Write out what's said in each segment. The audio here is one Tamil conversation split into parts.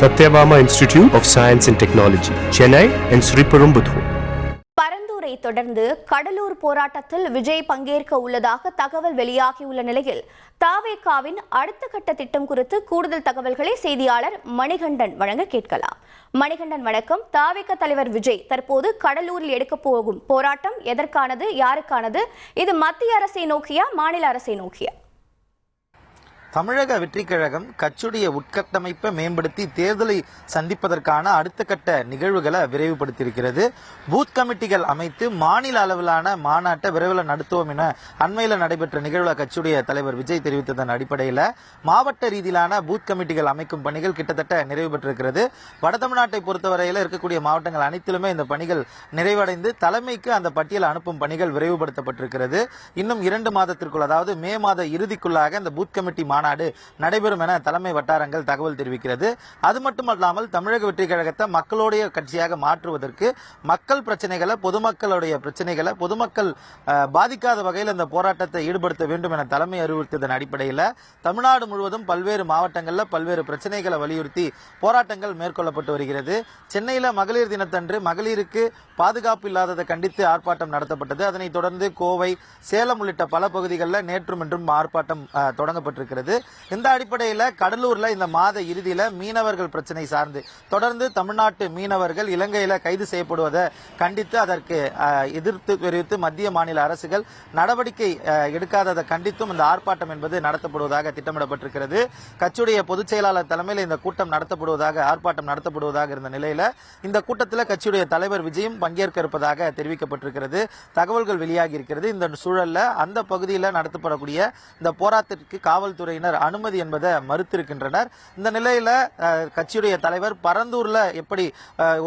Sathyabama institute of science and technology Chennai and பரந்தூரை தொடர்ந்து கடலூர் போராட்டத்தில் விஜய் பங்கேற்க உள்ளதாக தகவல் வெளியாகியுள்ள நிலையில் தாவேகாவின் அடுத்த கட்ட திட்டம் குறித்து கூடுதல் தகவல்களை செய்தியாளர் மணிகண்டன் வழங்க கேட்கலாம். மணிகண்டன் வணக்கம். தாவேக தலைவர் விஜய் தற்போது கடலூரில் எடுக்கப் போகும் போராட்டம் எதற்கானது யாருக்கானது? இது மத்திய அரசை நோக்கியா மாநில அரசை நோக்கியா? தமிழக வெற்றிக் கழகம் கட்சியுடைய உட்கட்டமைப்பை மேம்படுத்தி தேர்தலை சந்திப்பதற்கான அடுத்த கட்ட நிகழ்வுகளை விரைவுபடுத்தியிருக்கிறது. பூத் கமிட்டிகள் அமைத்து மாநில அளவிலான மாநாட்டை விரைவில் நடத்துவோம் என அண்மையில் நடைபெற்ற நிகழ்வில் கட்சியுடைய தலைவர் விஜய் தெரிவித்ததன் அடிப்படையில் மாவட்ட ரீதியிலான பூத் கமிட்டிகள் அமைக்கும் பணிகள் கிட்டத்தட்ட நிறைவு பெற்றிருக்கிறது. வட தமிழ்நாட்டை பொறுத்தவரையில் இருக்கக்கூடிய மாவட்டங்கள் அனைத்திலுமே இந்த பணிகள் நிறைவடைந்து தலைமைக்கு அந்த பட்டியல் அனுப்பும் பணிகள் விரைவுபடுத்தப்பட்டிருக்கிறது. இன்னும் இரண்டு மாதத்திற்குள் அதாவது மே மாத இறுதிக்குள்ளாக இந்த பூத் கமிட்டி மாநாடு நடைபெறும் என தலைமை வட்டாரங்கள் தகவல் தெரிவிக்கிறது. அது மட்டுமல்லாமல் தமிழக வெற்றி கழகத்தை மக்களுடைய கட்சியாக மாற்றுவதற்கு மக்கள் பிரச்சனைகளை பொதுமக்களுடைய பிரச்சனைகளை பொதுமக்கள் பாதிக்காத வகையில் இந்த போராட்டத்தை ஈடுபடுத்த வேண்டும் என தலைமை அறிவுறுத்தியதன் அடிப்படையில் தமிழ்நாடு முழுவதும் பல்வேறு மாவட்டங்களில் பல்வேறு பிரச்சனைகளை வலியுறுத்தி போராட்டங்கள் மேற்கொள்ளப்பட்டு வருகிறது. சென்னையில் மகளிர் தினத்தன்று மகளிருக்கு பாதுகாப்பு இல்லாததை கண்டித்து ஆர்ப்பாட்டம் நடத்தப்பட்டது. அதனைத் தொடர்ந்து கோவை சேலம் உள்ளிட்ட பல பகுதிகளில் நேற்றும் இன்றும் ஆர்ப்பாட்டம் தொடங்கப்பட்டிருக்கிறது. வருகிறது இந்த அடிப்படையில் கடலூரில் இந்த மாத இறுதியில் மீனவர்கள் பிரச்சனை சார்ந்து தொடர்ந்து தமிழ்நாட்டு மீனவர்கள் இலங்கையில் கைது செய்யப்படுவதை கண்டித்து அதற்கு எதிர்த்து தெரிவித்து மத்திய மாநில அரசுகள் நடவடிக்கை எடுக்காததை கண்டித்தும் இந்த ஆர்ப்பாட்டம் என்பது நடத்தப்படுவதாக திட்டமிடப்பட்டிருக்கிறது. கட்சியுடைய பொதுச் செயலாளர் தலைமையில் இந்த கூட்டம் நடத்தப்படுவதாக ஆர்ப்பாட்டம் நடத்தப்படுவதாக இருந்த நிலையில் இந்த கூட்டத்தில் கட்சியுடைய தலைவர் விஜயும் பங்கேற்க இருப்பதாக தெரிவிக்கப்பட்டிருக்கிறது. தகவல்கள் வெளியாகி இருக்கிறது. இந்த சூழல்ல அந்த பகுதியில் நடத்தப்படக்கூடிய இந்த போராட்டத்திற்கு காவல்துறையினர் அனுமதி என்பதை மறுத்திருக்கின்றனர். இந்த நிலையில் கட்சியுடைய தலைவர் பரந்தூரில் எப்படி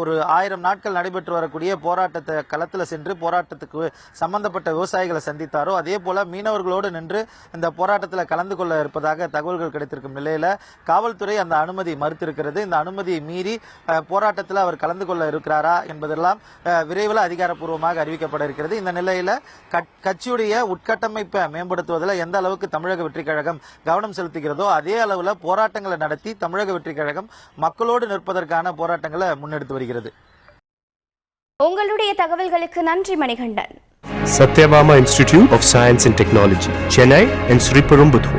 ஒரு ஆயிரம் நாட்கள் நடைபெற்று வரக்கூடிய போராட்டத்தை களத்தில் சென்று போராட்டத்துக்கு சம்பந்தப்பட்ட விவசாயிகளை சந்தித்தாரோ அதே போல மீனவர்களோடு நின்று இந்த போராட்டத்தில் கலந்து கொள்ள இருப்பதாக தகவல்கள் கிடைத்திருக்கும் நிலையில காவல்துறை அந்த அனுமதி மறுத்திருக்கிறது. இந்த அனுமதியை மீறி போராட்டத்தில் அவர் கலந்து கொள்ள இருக்கிறாரா என்பதெல்லாம் விரைவில் அதிகாரப்பூர்வமாக அறிவிக்கப்பட இருக்கிறது. இந்த நிலையில கட்சியுடைய உட்கட்டமைப்பை மேம்படுத்துவதில் எந்த அளவுக்கு தமிழக வெற்றி கழகம் கவனம் செலுத்துகிறதோ அதே அளவுல போராட்டங்களை நடத்தி தமிழக வெற்றி கழகம் மக்களோடு நிற்பதற்கான போராட்டங்களை முன்னெடுத்து வருகிறது உங்களுடைய தகவல்களுக்கு நன்றி Manikandan Satyabama Institute of Science and Technology, Chennai and Sriperumbudur.